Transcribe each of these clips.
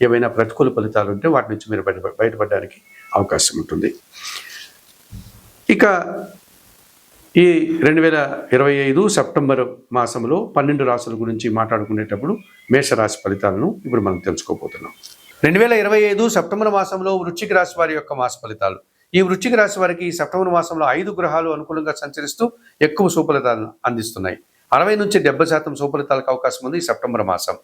ఏమైనా ప్రతికూల ఫలితాలు ఉంటే వాటి నుంచి మీరు బయట బయటపడడానికి అవకాశం ఉంటుంది. ఇక ఈ రెండు వేల ఇరవై ఐదు సెప్టెంబర్ మాసంలో పన్నెండు రాసుల గురించి మాట్లాడుకునేటప్పుడు మేషరాశి ఫలితాలను ఇప్పుడు మనం తెలుసుకోబోతున్నాం. రెండు వేల ఇరవై ఐదు సెప్టెంబర్ మాసంలో వృశ్చిక రాశి వారి యొక్క మాస ఫలితాలు. ఈ వృశ్చిక రాశి వారికి ఈ సెప్టెంబర్ మాసంలో ఐదు గ్రహాలు అనుకూలంగా సంచరిస్తూ ఎక్కువ సుఫలితాలను అందిస్తున్నాయి. అరవై నుంచి డెబ్బై శాతం సుఫలితాలకు అవకాశం ఉంది ఈ సెప్టెంబర్ మాసం.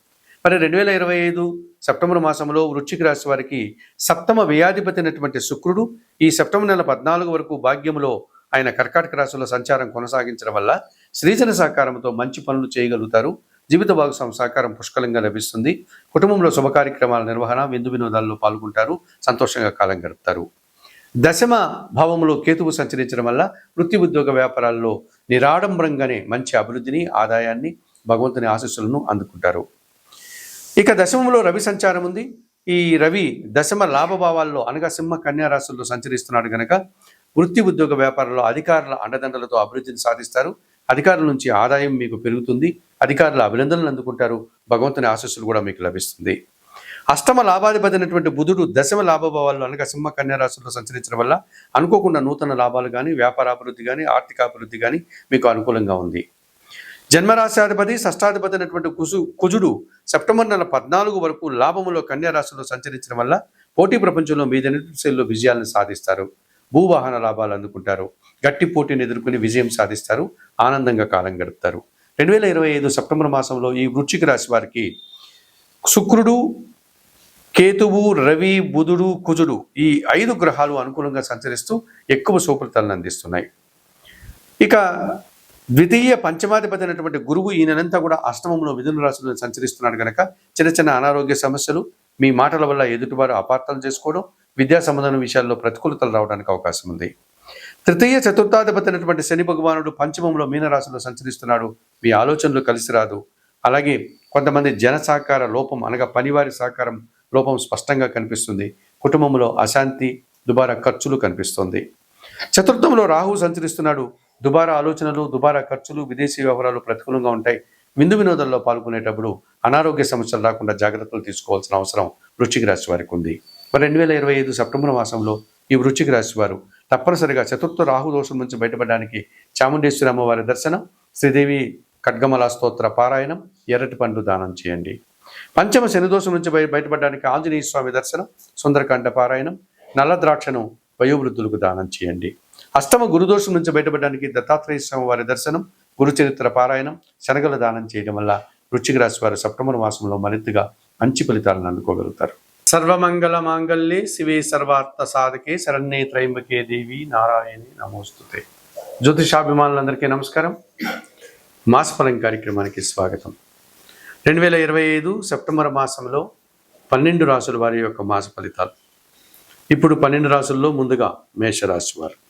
మరి రెండు వేల ఇరవై ఐదు సెప్టెంబర్ మాసంలో వృశ్చిక రాశి వారికి సప్తమ వ్యయాధిపతి అయినటువంటి శుక్రుడు ఈ సెప్టెంబర్ నెల పద్నాలుగు వరకు భాగ్యంలో ఆయన కర్కాటక రాశిలో సంచారం కొనసాగించడం వల్ల సృజన సహకారంతో మంచి పనులు చేయగలుగుతారు. జీవిత భాగస్వామి సహకారం పుష్కలంగా లభిస్తుంది. కుటుంబంలో శుభ కార్యక్రమాల నిర్వహణ విందు వినోదాల్లో పాల్గొంటారు. సంతోషంగా కాలం గడుపుతారు. దశమ భావంలో కేతువు సంచరించడం వల్ల వృత్తి ఉద్యోగ వ్యాపారాల్లో నిరాడంబరంగానే మంచి అభివృద్ధిని ఆదాయాన్ని భగవంతుని ఆశీస్సులను అందుకుంటారు. ఇక దశమంలో రవి సంచారం ఉంది. ఈ రవి దశమ లాభభావాల్లో అనగా సింహ కన్యారాశుల్లో సంచరిస్తున్నాడు గనక వృత్తి ఉద్యోగ వ్యాపారంలో అధికారుల అండదండలతో అభివృద్ధిని సాధిస్తారు. అధికారుల నుంచి ఆదాయం మీకు పెరుగుతుంది. అధికారుల అభినందనలు అందుకుంటారు. భగవంతుని ఆశస్సులు కూడా మీకు లభిస్తుంది. అష్టమ లాభాధిపతి అయినటువంటి బుధుడు దశమ లాభభావాల్లో అనగా సింహ కన్యారాశుల్లో సంచరించడం వల్ల అనుకోకుండా నూతన లాభాలు కానీ వ్యాపారాభివృద్ధి కానీ ఆర్థికాభివృద్ధి కానీ మీకు అనుకూలంగా ఉంది. జన్మరాశాధిపతి షష్టాధిపతి అయినటువంటి కుసు కుజుడు సెప్టెంబర్ నెల పద్నాలుగు వరకు లాభములో కన్యా రాశిలో సంచరించడం వల్ల పోటీ ప్రపంచంలో మీద శైలిలో విజయాలను సాధిస్తారు. భూవాహన లాభాలు అందుకుంటారు. గట్టి పోటీని ఎదుర్కొని విజయం సాధిస్తారు. ఆనందంగా కాలం గడుపుతారు. రెండు వేల ఇరవై ఐదు సెప్టెంబర్ మాసంలో ఈ వృశ్చిక రాశి వారికి శుక్రుడు కేతువు రవి బుధుడు కుజుడు ఈ ఐదు గ్రహాలు అనుకూలంగా సంచరిస్తూ ఎక్కువ సూఫలితాలను అందిస్తున్నాయి. ఇక ద్వితీయ పంచమాధిపతి అయినటువంటి గురువు ఈయనంతా కూడా అష్టమంలో మిథున రాశిలో సంచరిస్తున్నాడు కనుక చిన్న చిన్న అనారోగ్య సమస్యలు మీ మాటల వల్ల ఎదుటివారు అపార్థాలు చేసుకోవడం విద్యా సంబంధం విషయాల్లో ప్రతికూలతలు రావడానికి అవకాశం ఉంది. తృతీయ చతుర్థాధిపతి అయినటువంటి శని భగవానుడు పంచమంలో మీనరాశిలో సంచరిస్తున్నాడు. మీ ఆలోచనలు కలిసి రాదు. అలాగే కొంతమంది జన సహకార లోపం అనగా పనివారి సహకారం లోపం స్పష్టంగా కనిపిస్తుంది. కుటుంబంలో అశాంతి దుబారా ఖర్చులు కనిపిస్తుంది. చతుర్థంలో రాహు సంచరిస్తున్నాడు. దుబారా ఆలోచనలు దుబారా ఖర్చులు విదేశీ వ్యవహారాలు ప్రతికూలంగా ఉంటాయి. విందు వినోదంలో పాల్గొనేటప్పుడు అనారోగ్య సమస్యలు రాకుండా జాగ్రత్తలు తీసుకోవాల్సిన అవసరం వృశ్చిక రాశి వారికి ఉంది. మరి రెండు వేల ఇరవై ఐదు సెప్టెంబర్ మాసంలో ఈ వృశ్చిక రాశి వారు తప్పనిసరిగా చతుర్థ రాహు దోషం నుంచి బయటపడడానికి చాముండేశ్వరి అమ్మవారి దర్శనం శ్రీదేవి ఖడ్గమలా స్తోత్ర పారాయణం ఎర్రటి పండ్లు దానం చేయండి. పంచమ శని దోషం నుంచి బయ బయటపడడానికి ఆంజనేయ స్వామి దర్శనం సుందరకాండ పారాయణం నల్ల ద్రాక్షను వయోవృద్ధులకు దానం చేయండి. అష్టమ గురుదోషం నుంచి బయటపడడానికి దత్తాత్రేయ స్వామి వారి దర్శనం గురు చరిత్ర పారాయణం శనగల దానం చేయడం వల్ల వృశ్చిక రాశి వారు సెప్టెంబర్ మాసంలో మరింతగా మంచి ఫలితాలను అందుకోగలుగుతారు. సర్వమంగళ మాంగళ్యే శివే సర్వార్థ సాధకే శరణ్యే త్రయంబకే దేవి నారాయణి నమోస్తుతే. జ్యోతిషాభిమానులందరికీ నమస్కారం. మాసఫలం కార్యక్రమానికి స్వాగతం. రెండు వేల ఇరవై ఐదు సెప్టెంబర్ మాసంలో పన్నెండు రాసుల వారి యొక్క మాస ఫలితాలు. ఇప్పుడు పన్నెండు రాసుల్లో ముందుగా మేషరాశి వారు.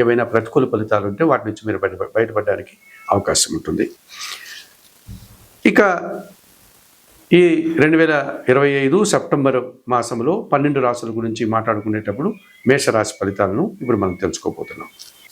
ఏమైనా ప్రతికూల ఫలితాలు ఉంటే వాటి నుంచి మీరు బయట బయటపడడానికి అవకాశం ఉంటుంది. ఇక ఈ రెండు వేల ఇరవై ఐదు సెప్టెంబర్ మాసంలో పన్నెండు రాసుల గురించి మాట్లాడుకునేటప్పుడు మేషరాశి ఫలితాలను ఇప్పుడు మనం తెలుసుకోబోతున్నాం.